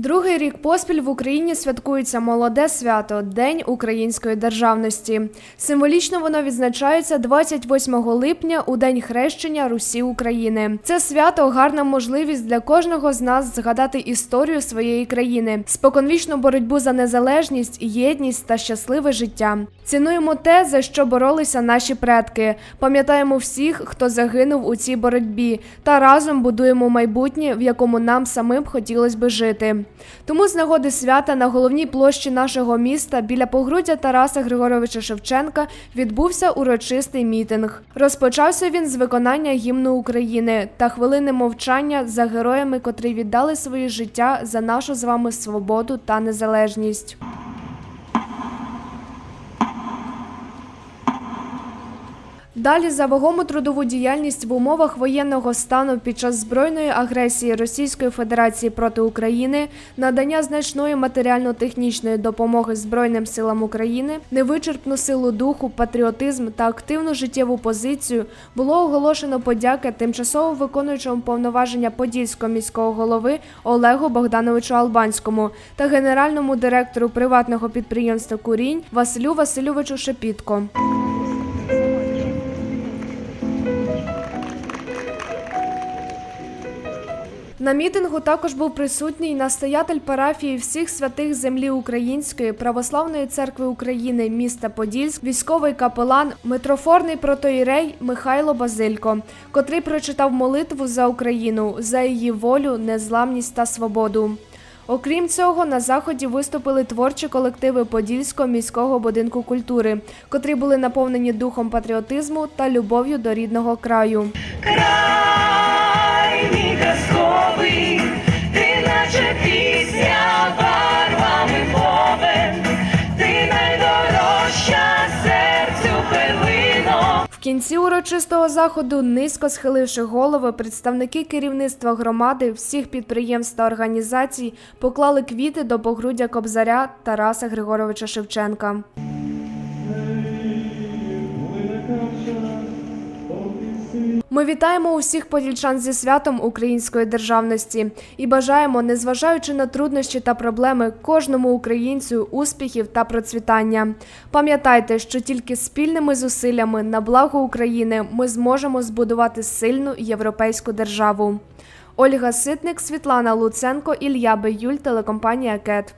Другий рік поспіль в Україні святкується молоде свято День української державності. Символічно воно відзначається 28 липня у день хрещення Русі України. Це свято гарна можливість для кожного з нас згадати історію своєї країни, споконвічну боротьбу за незалежність, єдність та щасливе життя. Цінуємо те, за що боролися наші предки. Пам'ятаємо всіх, хто загинув у цій боротьбі, та разом будуємо майбутнє, в якому нам самим хотілося би жити. Тому з нагоди свята на головній площі нашого міста біля погруддя Тараса Григоровича Шевченка відбувся урочистий мітинг. Розпочався він з виконання гімну України та хвилини мовчання за героями, котрі віддали своє життя за нашу з вами свободу та незалежність. Далі за вагому трудову діяльність в умовах воєнного стану під час збройної агресії Російської Федерації проти України, надання значної матеріально-технічної допомоги Збройним силам України, невичерпну силу духу, патріотизм та активну життєву позицію було оголошено подяки тимчасово виконуючому повноваження Подільського міського голови Олегу Богдановичу Албанському та генеральному директору приватного підприємства Курінь Василю Васильовичу Шепітко. На мітингу також був присутній настоятель парафії всіх святих землі Української православної церкви України міста Подільськ, військовий капелан, митрофорний протоїрей Михайло Базилько, котрий прочитав молитву за Україну, за її волю, незламність та свободу. Окрім цього, на заході виступили творчі колективи Подільського міського будинку культури, котрі були наповнені духом патріотизму та любов'ю до рідного краю. край мій пісня барвами повен, ти найдорожча серцю перлино. В кінці урочистого заходу, низько схиливши голови, представники керівництва громади, всіх підприємств та організацій поклали квіти до погруддя кобзаря Тараса Григоровича Шевченка. Ми вітаємо усіх подільчан зі святом української державності і бажаємо, незважаючи на труднощі та проблеми, кожному українцю успіхів та процвітання. Пам'ятайте, що тільки спільними зусиллями на благо України ми зможемо збудувати сильну європейську державу. Ольга Ситник, Світлана Луценко, Ілля Беюль, телекомпанія КЕТ.